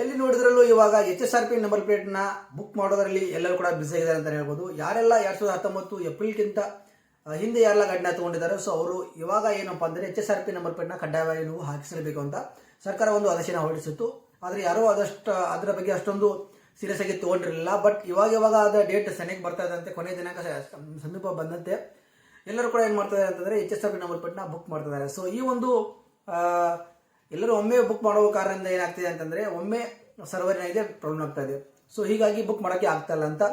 ಎಲ್ಲಿ ನೋಡಿದ್ರಲ್ಲೂ ಇವಾಗ H S R P number ಪ್ಲೇಟ್ನ book ಮಾಡೋದರಲ್ಲಿ ಎಲ್ಲರೂ ಕೂಡ ಬಿಸಿ ಆಗಿದ್ದಾರೆ ಅಂತ ಹೇಳ್ಬೋದು. ಯಾರೆಲ್ಲ ಎರಡು ಸಾವಿರದ ಹತ್ತೊಂಬತ್ತು ಏಪ್ರಿಲ್ಗಿಂತ ಹಿಂದೆ ಯಾರೆಲ್ಲ ಗಡ್ಡ ತಗೊಂಡಿದ್ದಾರೆ ಸೊ ಅವರು ಇವಾಗ ಏನಪ್ಪ ಅಂದರೆ H S R P number ಪ್ಲೇಟ್ನ ಕಡ್ಡಾಯವಾಗಿ ನೀವು ಹಾಕಿಸಲೇಬೇಕು ಅಂತ ಸರ್ಕಾರ ಒಂದು ಆದೇಶನ ಹೊರಡಿಸಿತ್ತು. ಆದರೆ ಯಾರೂ ಅದಷ್ಟು ಅದರ ಬಗ್ಗೆ ಅಷ್ಟೊಂದು ಸೀರಿಯಸ್ ಆಗಿ ತಗೊಂಡಿರಲಿಲ್ಲ. ಬಟ್ ಇವಾಗ ಇವಾಗ ಅದ ಡೇಟ್ ಸನಿಗೆ ಬರ್ತಾ ಕೊನೆ ದಿನಾಂಕ ಸಮೀಪ ಬಂದಂತೆ. ಎಲ್ಲರೂ ಕೂಡ ಏನು ಮಾಡ್ತಾರೆ ಅಂತಂದರೆ H S R P number ಪ್ಲೇಟ್ನ book ಮಾಡ್ತಿದ್ದಾರೆ ಸೊ ಈ ಒಂದು ಎಲ್ಲರೂ ಒಮ್ಮೆ ಬುಕ್ ಮಾಡುವ ಕಾರಣದಿಂದ ಏನಾಗ್ತಿದೆ ಅಂತಂದರೆ ಒಮ್ಮೆ ಸರ್ವರ್ ಏನಾಗಿದೆ ಪ್ರಾಬ್ಲಮ್ ಆಗ್ತಾ ಇದೆ. ಸೊ ಹೀಗಾಗಿ ಬುಕ್ ಮಾಡೋಕ್ಕೆ ಆಗ್ತಾಯಿಲ್ಲ ಅಂತ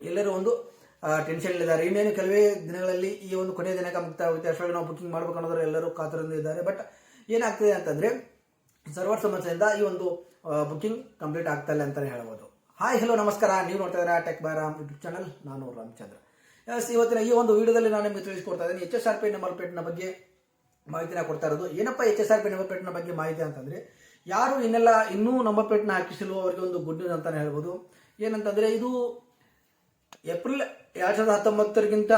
ಎಲ್ಲರೂ ಒಂದು ಟೆನ್ಷನ್ ಇದ್ದಾರೆ. ಇನ್ನೇನು ಕೆಲವೇ ದಿನಗಳಲ್ಲಿ ಈ ಒಂದು ಕೊನೆಯ ದಿನಕ್ಕೆ ಮುಕ್ತಾ ಆಗುತ್ತೆ. ಅಷ್ಟೊಳಗೆ ನಾವು ಬುಕಿಂಗ್ ಮಾಡ್ಬೇಕು ಅನ್ನೋದ್ರು ಎಲ್ಲರೂ ಕಾತರದಿಂದ ಇದ್ದಾರೆ. ಬಟ್ ಏನಾಗ್ತಿದೆ ಅಂತಂದರೆ ಸರ್ವರ್ ಸಮಸ್ಯೆಯಿಂದ ಈ ಒಂದು ಬುಕಿಂಗ್ ಕಂಪ್ಲೀಟ್ ಆಗ್ತಾ ಇಲ್ಲ ಅಂತಲೇ ಹೇಳ್ಬೋದು. ಹಾಯ್ ಹಲೋ ನಮಸ್ಕಾರ. ನೀವು ನೋಡ್ತಾ ಇದ್ದೀರಾ tech by Ram YouTube channel ನಾನು ರಾಮಚಂದ್ರ. ಎಸ್ ಇವತ್ತಿನ ಈ ಒಂದು ವಿಡಿಯೋದಲ್ಲಿ ನಾನು ನಿಮಗೆ ತಿಳಿಸ್ಕೊಡ್ತಾ ಇದ್ದೀನಿ. H S R P number ಪ್ಲೇಟ್ನ ಬಗ್ಗೆ ಮಾಹಿತಿನ ಕೊಡ್ತಾ ಇರೋದು. ಏನಪ್ಪ H S R P number ಪ್ಲೇಟ್ನ ಬಗ್ಗೆ ಮಾಹಿತಿ ಅಂತಂದ್ರೆ, ಯಾರು ಇನ್ನೆಲ್ಲ ಇನ್ನೂ ನಂಬರ್ಪೇಟ್ನ ಹಾಕಿಸಲು ಅವರಿಗೆ ಒಂದು ಗುಡ್ ನ್ಯೂಸ್ ಅಂತಾನೆ ಹೇಳ್ಬೋದು. ಏನಂತಂದ್ರೆ ಇದು ಏಪ್ರಿಲ್ ಎರಡ್ ಸಾವಿರದ ಹತ್ತೊಂಬತ್ತರಿಗಿಂತ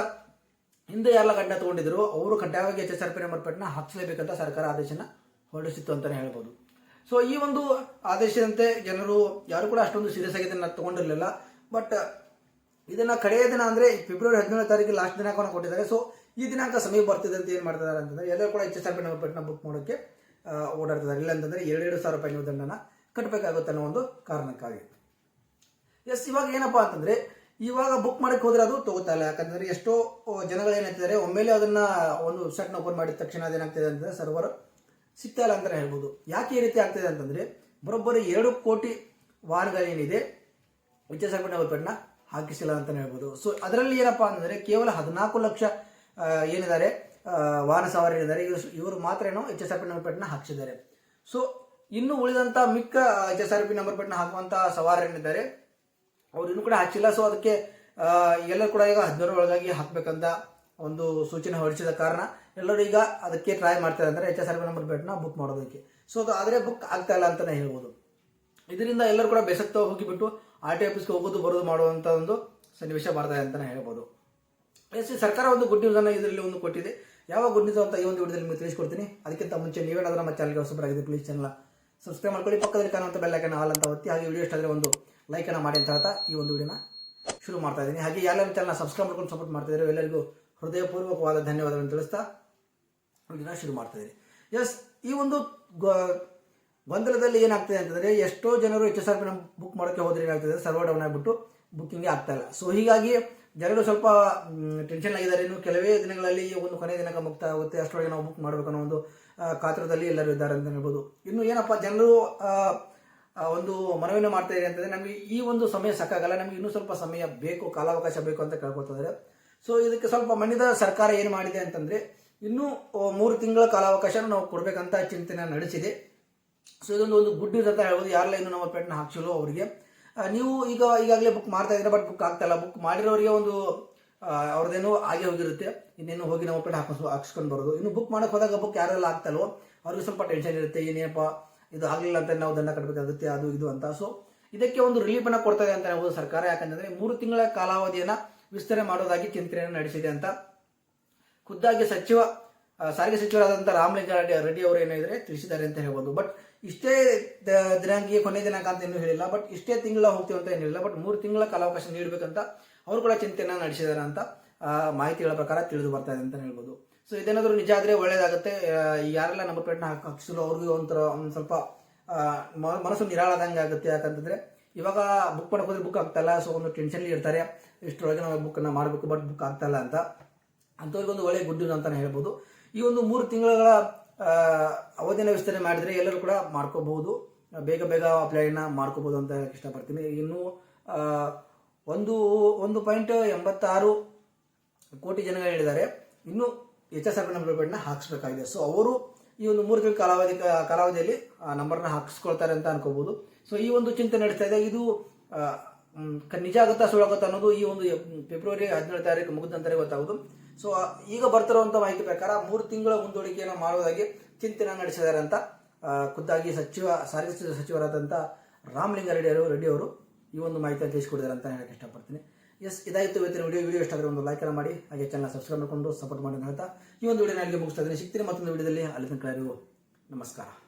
ಹಿಂದೆ ಯಾರೆಲ್ಲ ಗಂಡ ತಗೊಂಡಿದ್ರು, ಅವರು ಕಡ್ಡಾಯವಾಗಿ ಎಚ್ ಎಸ್ ಆರ್ ಪಿ ನಂಬರ್ಪೇಟ್ನ ಹಾಕಿಸಲೇಬೇಕಂತ ಸರ್ಕಾರ ಆದೇಶನ ಹೊರಡಿಸಿತ್ತು ಅಂತಾನೆ ಹೇಳ್ಬೋದು. ಸೊ ಈ ಒಂದು ಆದೇಶದಂತೆ ಜನರು ಯಾರು ಕೂಡ ಅಷ್ಟೊಂದು ಸೀರಿಯಸ್ ಆಗಿ ಇದನ್ನ ತಗೊಂಡಿರಲಿಲ್ಲ. ಬಟ್ ಇದನ್ನ ಕಡೆಯ ದಿನ ಅಂದ್ರೆ ಫೆಬ್ರವರಿ ಹದಿನೇಳು ತಾರೀಕು ಲಾಸ್ಟ್ ದಿನಾಂಕವನ್ನು ಕೊಟ್ಟಿದ್ದಾರೆ. ಸೊ ಈ ದಿನಾಂಕ ಸಮೀಪ ಬರ್ತಿದೆ ಅಂತ ಏನು ಮಾಡ್ತಿದ್ದಾರೆ ಅಂತಂದರೆ, ಎಲ್ಲರೂ ಕೂಡ H S R P book ಮಾಡೋಕ್ಕೆ ಓಡಾಡ್ತಿದ್ದಾರೆ. ಇಲ್ಲ ಅಂತಂದರೆ ಎರಡೆರಡು ಸಾವಿರ ರೂಪಾಯಿ ನೀವು ದಂಡನ ಕಟ್ಟಬೇಕಾಗುತ್ತೆ ಅನ್ನೋ ಒಂದು ಕಾರಣಕ್ಕಾಗಿ. ಎಸ್, ಇವಾಗ ಏನಪ್ಪ ಅಂತಂದರೆ, ಇವಾಗ ಬುಕ್ ಮಾಡಕ್ಕೆ ಹೋದ್ರೆ ಅದು ತಗೋತಾ ಇಲ್ಲ. ಯಾಕಂತಂದರೆ ಎಷ್ಟೋ ಜನಗಳು ಏನಾಗ್ತಿದ್ದಾರೆ, ಒಮ್ಮೆಲೆ ಅದನ್ನು ಒಂದು ವೆಬ್ಸೈಟ್ನ ಓಪನ್ ಮಾಡಿದ ತಕ್ಷಣ ಅದೇನಾಗ್ತಿದೆ ಅಂತಂದರೆ ಸರ್ವರ್ ಸಿಗ್ತಾ ಇಲ್ಲ ಅಂತಲೇ ಹೇಳ್ಬೋದು. ಯಾಕೆ ಈ ರೀತಿ ಆಗ್ತಿದೆ ಅಂತಂದರೆ, ಬರೋಬ್ಬರಿ ಎರಡು ಕೋಟಿ ವಾಹನಗಳೇನಿದೆ, H S R P number ಪ್ಲೇಟ್ನ ಹಾಕಿಸಿಲ್ಲ ಅಂತಲೇ ಹೇಳ್ಬೋದು. ಸೊ ಅದರಲ್ಲಿ ಏನಪ್ಪ ಅಂತಂದರೆ, ಕೇವಲ ಹದಿನಾಲ್ಕು ಲಕ್ಷ ಏನಿದ್ದಾರೆ? ವಾಹನ ಸವಾರಿ ಇದ್ದಾರೆ. ಇವ್ರು- ಇವರು ಮಾತ್ರ ಏನು H S R P number ಪ್ಲೇಟ್ನ ಹಾಕಿಸಿದ್ದಾರೆ. ಸೊ ಇನ್ನು ಉಳಿದಂತ ಮಿಕ್ಕ H S R P number ಪ್ಲೇಟ್ನ ಹಾಕುವಂತ ಸವಾರರೇನಿದ್ದಾರೆ ಅವ್ರು ಇನ್ನೂ ಕೂಡ ಹಾಕಿಲ್ಲ ಸೊ ಅದಕ್ಕೆ ಎಲ್ಲರೂ ಕೂಡ ಈಗ ಹದಿನಾರು ಒಳಗಾಗಿ ಹಾಕ್ಬೇಕಂತ ಒಂದು ಸೂಚನೆ ಹೊರಡಿಸಿದ ಕಾರಣ ಎಲ್ಲರೂ ಈಗ ಅದಕ್ಕೆ ಟ್ರೈ ಮಾಡ್ತಾರೆ ಅಂದ್ರೆ H S R P number ಪ್ಲೇಟ್ನ book ಮಾಡೋದಕ್ಕೆ. ಸೊ ಅದು ಆದರೆ ಬುಕ್ ಆಗ್ತಾ ಇಲ್ಲ ಅಂತಾನೆ ಹೇಳ್ಬೋದು. ಇದರಿಂದ ಎಲ್ಲರೂ ಕೂಡ ಬೆಸಕ್ತ ಹೋಗಿಬಿಟ್ಟು ಆರ್ ಟಿ ಆಫೀಸ್ಗೆ ಹೋಗೋದು, ಬರೋದು ಮಾಡುವಂಥ ಒಂದು ಸನ್ನಿವೇಶ ಬರ್ತಾಯಿದೆ ಅಂತಲೇ ಹೇಳ್ಬೋದು. ಎಸ್ ಸರ್ಕಾರ ಒಂದು ಗುಡ್ ನ್ಯೂಸ್ ಅನ್ನ ಇದರಲ್ಲಿ ಒಂದು ಕೊಟ್ಟಿದೆ. ಯಾವ ಗುಡ್ ನ್ಯೂಸ್ ಅಂತ ಈ ಒಂದು ವಿಡಿಯೋದಲ್ಲಿ ನಿಮಗೆ ತಿಳಿಸ್ಕೊಡ್ತೀನಿ. ಅದಕ್ಕಿಂತ ಮುಂಚೆ ನೀವೇನಾದ್ರೂ ನಮ್ಮ ಚಾನಲ್ಗೆ ಹೊಸಬರಾಗಿದೆ ಪ್ಲೀಸ್ ಚಾನಲ್ ಸಬ್ಸ್ಕ್ರೈಬ್ ಮಾಡ್ಕೊಳ್ಳಿ. ಪಕ್ಕದಲ್ಲಿ ಕಾಣುವಂಥ ಬೆಲ್ಲ ಕಣ ಹಾಲ್ ಅಂತ ಒತ್ತಿ, ಹಾಗೆ ವಿಡಿಯೋ ಇಷ್ಟ ಆದರೆ ಒಂದು ಲೈಕ್ ಅನ್ನ ಮಾಡಿ ಅಂತ ಹೇಳ್ತಾ ಈ ಒಂದು ವಿಡಿಯೋನ ಶುರು ಮಾಡ್ತಾ ಇದ್ದೀನಿ. ಹಾಗೆ ಯಾರ್ಯಾರು ಚಾನಲ್ ಸಬ್ಸ್ಕ್ರೈಬ್ ಮಾಡ್ಕೊಂಡು ಸಪೋರ್ಟ್ ಮಾಡ್ತಾ ಇದ್ದಾರೆ ಎಲ್ಲರಿಗೂ ಹೃದಯಪೂರ್ವಕವಾದ ಧನ್ಯವಾದಗಳನ್ನು ತಿಳಿಸ್ತಾ ವಿಡಿಯೋನ ಶುರು ಮಾಡ್ತಾ ಇದ್ದೀನಿ. ಎಸ್, ಈ ಒಂದು ಗೊಂದಲದಲ್ಲಿ ಏನಾಗ್ತದೆ ಅಂತಂದರೆ ಎಷ್ಟೋ ಜನರು ಎಚ್ ಎಸ್ ಆರ್ ಬುಕ್ ಮಾಡೋಕ್ಕೆ ಹೋದ್ರೆ ಏನಾಗ್ತದೆ? ಸರ್ವರ್ ಡೌನ್ ಆಗಿಬಿಟ್ಟು ಬುಕ್ಕಿಂಗೇ ಆಗ್ತಾ ಇಲ್ಲ. ಸೊ ಹೀಗಾಗಿ ಜನರು ಸ್ವಲ್ಪ ಟೆನ್ಷನ್ ಆಗಿದ್ದಾರೆ. ಇನ್ನು ಕೆಲವೇ ದಿನಗಳಲ್ಲಿ ಒಂದು ಕೊನೆಯ ದಿನಾಂಕ ಮುಕ್ತ ಆಗುತ್ತೆ. ಅಷ್ಟರೊಳಗೆ ನಾವು ಬುಕ್ ಮಾಡಬೇಕು ಅನ್ನೋ ಒಂದು ಕಾತ್ರದಲ್ಲಿ ಎಲ್ಲರೂ ಇದ್ದಾರೆ ಅಂತ ಹೇಳ್ಬೋದು. ಇನ್ನು ಏನಪ್ಪ, ಜನರು ಒಂದು ಮನವಿನ ಮಾಡ್ತಾ ಇದೆ ಅಂತಂದರೆ ನಮಗೆ ಈ ಒಂದು ಸಮಯ ಸಾಕಾಗಲ್ಲ. ನಮಗೆ ಇನ್ನೂ ಸ್ವಲ್ಪ ಸಮಯ ಬೇಕು, ಕಾಲಾವಕಾಶ ಬೇಕು ಅಂತ ಕೇಳ್ಕೊತಿದ್ದಾರೆ ಸೊ ಇದಕ್ಕೆ ಸ್ವಲ್ಪ ಮಣ್ಣಿದ ಸರ್ಕಾರ ಏನು ಮಾಡಿದೆ ಅಂತಂದರೆ, ಇನ್ನೂ ಮೂರು ತಿಂಗಳ ಕಾಲಾವಕಾಶ ನಾವು ಕೊಡಬೇಕಂತ ಚಿಂತನೆ ನಡೆಸಿದೆ. ಸೊ ಇದೊಂದು ಒಂದು ಗುಡ್ ನ್ಯೂಸ್ ಅಂತ ಹೇಳ್ಬೋದು. ಯಾರೆಲ್ಲ ಇನ್ನು ನಮ್ಮ ಪೆಟ್ನ ಹಾಕ್ಸಿಲ್ಲೋ ಅವರಿಗೆ. ನೀವು ಈಗ ಈಗಾಗಲೇ ಬುಕ್ ಮಾಡ್ತಾ ಇದ್ರೆ ಬಟ್ ಬುಕ್ ಆಗ್ತಾ ಇಲ್ಲ. ಬುಕ್ ಮಾಡಿರೋರಿಗೆ ಒಂದು ಅವ್ರದ್ದೇನು ಆಗಿ ಹೋಗಿರುತ್ತೆ. ಇನ್ನೇನು ಹೋಗಿ ನಾವು ಪೇಟ್ ಹಾಕಿಸ್ ಹಾಕ್ಸ್ಕೊಂಡು ಬರೋದು. ಇನ್ನು ಬುಕ್ ಮಾಡಕ್ ಹೋದಾಗ ಬುಕ್ ಯಾರೆಲ್ಲ ಆಗ್ತಲ್ವೋ ಅವ್ರಿಗೆ ಸ್ವಲ್ಪ ಟೆನ್ಷನ್ ಇರುತ್ತೆ. ಏನೇನಪ್ಪ, ಇದು ಆಗಲಿಲ್ಲ ಅಂತ ನಾವು ದಂಡ ಕಟ್ಟಬೇಕಾಗುತ್ತೆ ಅದು ಇದು ಅಂತ. ಸೊ ಇದಕ್ಕೆ ಒಂದು ರಿಲೀಫ್ ಅನ್ನ ಕೊಡ್ತಾ ಇದೆ ಅಂತ ಹೇಳ್ಬೋದು ಸರ್ಕಾರ. ಯಾಕಂತಂದ್ರೆ ಮೂರು ತಿಂಗಳ ಕಾಲಾವಧಿಯನ್ನ ವಿಸ್ತರಣೆ ಮಾಡೋದಾಗಿ ಚಿಂತನೆಯನ್ನು ನಡೆಸಿದೆ ಅಂತ. ಖುದ್ದಾಗಿ ಸಚಿವ ಸಾರಿಗೆ ಸಚಿವರಾದಂಥ ರಾಮಲಿಂಗಾರೆಡ್ಡಿ, ರೆಡ್ಡಿ ಅವರು ಏನಿದ್ರೆ ತಿಳಿಸಿದ್ದಾರೆ ಅಂತ ಹೇಳ್ಬೋದು. ಬಟ್ ಇಷ್ಟೇ ದಿನಾಂಕಿಗೆ ಕೊನೆ ದಿನಾಂಕ ಅಂತ ಏನು ಹೇಳಿಲ್ಲ ಬಟ್ ಇಷ್ಟೇ ತಿಂಗಳ ಹೋಗ್ತೀವಿ ಅಂತ ಏನಿಲ್ಲ ಬಟ್ ಮೂರು ತಿಂಗಳ ಕಾಲಾವಕಾಶ ನೀಡಬೇಕಂತ ಅವರು ಕೂಡ ಚಿಂತೆಯನ್ನು ನಡೆಸಿದ್ದಾರೆ ಅಂತ ಮಾಹಿತಿಗಳ ಪ್ರಕಾರ ತಿಳಿದು ಬರ್ತಾ ಇದೆ ಅಂತ ಹೇಳ್ಬೋದು. ಸೊ ಇದೇನಾದರೂ ನಿಜ ಆದರೆ ಒಳ್ಳೇದಾಗುತ್ತೆ. ಯಾರೆಲ್ಲ ನಂಬರ್ ಪ್ಲೇಟ್ನ ಹಾಕಿಸಿದ್ರು ಅವ್ರಿಗೂ ಒಂಥರ ಒಂದು ಸ್ವಲ್ಪ ಮನಸ್ಸು ನಿರಾಳದಂಗೆ ಆಗುತ್ತೆ. ಯಾಕಂತಂದರೆ ಇವಾಗ ಬುಕ್ ಮಾಡಕ್ಕೆ ಹೋದ್ರೆ ಬುಕ್ ಆಗ್ತಾಯಿಲ್ಲ ಸೊ ಒಂದು ಟೆನ್ಷನ್ಲಿ ಇರ್ತಾರೆ. ಇಷ್ಟರೊಳಗೆ ನಾವು ಬುಕ್ಕನ್ನು ಮಾಡಬೇಕು ಬಟ್ ಬುಕ್ ಆಗ್ತಾಯಿಲ್ಲ ಅಂತ. ಅಂಥವ್ರಿಗೊಂದು ಒಳ್ಳೆ ಗುಡ್ ಅಂತಲೇ ಹೇಳ್ಬೋದು. ಈ ಒಂದು ಮೂರು ತಿಂಗಳ ಅವಧಿನ ವಿಸ್ತರಣೆ ಮಾಡಿದರೆ ಎಲ್ಲರೂ ಕೂಡ ಮಾಡ್ಕೋಬಹುದು. ಬೇಗ ಬೇಗ ಅಪ್ಲೈನ ಮಾಡ್ಕೋಬಹುದು ಅಂತ ಹೇಳಕ್ಕೆ ಇಷ್ಟಪಡ್ತೀನಿ. ಇನ್ನು ಒಂದು ಒಂದು ಪಾಯಿಂಟ್ ಎಂಬತ್ತಾರು ಕೋಟಿ ಜನ ಹೇಳಿದ್ದಾರೆ. ಇನ್ನು ಎಚ್ ಎಸ್ ಆರ್ ನಂಬರ್ಗಳನ್ನ ಹಾಕಿಸ್ಬೇಕಾಗಿದೆ. ಸೊ ಅವರು ಈ ಒಂದು ಮೂರು ತಿಂಗಳ ಕಾಲಾವಧಿ, ಕಾಲಾವಧಿಯಲ್ಲಿ, ಆ ನಂಬರ್ನ ಹಾಕಿಸ್ಕೊಳ್ತಾರೆ ಅಂತ ಅನ್ಕೋಬಹುದು. ಸೊ ಈ ಒಂದು ಚಿಂತೆ ನಡೀತಾ ಇದೆ. ಇದು ನಿಜ ಆಗುತ್ತಾ ಸುಳ್ಳಾಗುತ್ತಾ ಅನ್ನೋದು ಈ ಒಂದು ಫೆಬ್ರವರಿ ಹದಿನೇಳು ತಾರೀಕು ಮುಗಿದ ನಂತರ ಗೊತ್ತಾಗೋದು ಸೊ ಈಗ ಬರ್ತಿರುವಂಥ ಮಾಹಿತಿ ಪ್ರಕಾರ ಮೂರು ತಿಂಗಳ ಮುಂದೂಡಿಕೆಯನ್ನು ಮಾಡುವುದಾಗಿ ಚಿಂತನೆ ನಡೆಸಿದ್ದಾರೆ ಅಂತ ಖುದ್ದಾಗಿ ಸಚಿವ ಸಾರಿಗೆ ಸಚಿವ- ಸಚಿವರಾದಂಥ ರಾಮಲಿಂಗಾರೆಡ್ಡಿ ಅವರು ರೆಡ್ಡಿ ಅವರು ಈ ಒಂದು ಮಾಹಿತಿಯನ್ನು ತಿಳಿಸಿಕೊಡಿದ್ದಾರೆ ಅಂತ ಹೇಳಕ್ಕೆ ಇಷ್ಟಪಡ್ತೀನಿ. ಎಸ್, ಇದಾಯಿತು ಇವತ್ತಿನ ವಿಡಿಯೋ ವಿಡಿಯೋ ಇಷ್ಟ ಆದರೆ ಒಂದು ಲೈಕ್ ಮಾಡಿ, ಹಾಗೆ ಚಾನಲ್ ಸಬ್ಸ್ಕ್ರೈಬ್ ಮಾಡಿಕೊಂಡು ಸಪೋರ್ಟ್ ಮಾಡಿ ಅಂತ ಈ ಒಂದು ವಿಡಿಯೋ ನನಗೆ ಮುಗಿಸ್ತಾ ಇದ್ದೀನಿ. ಸಿಗ್ತೀನಿ ಮತ್ತೊಂದು ವಿಡಿಯೋದಲ್ಲಿ ಅಲ್ಲಿ ತನಕ ನಮಸ್ಕಾರ.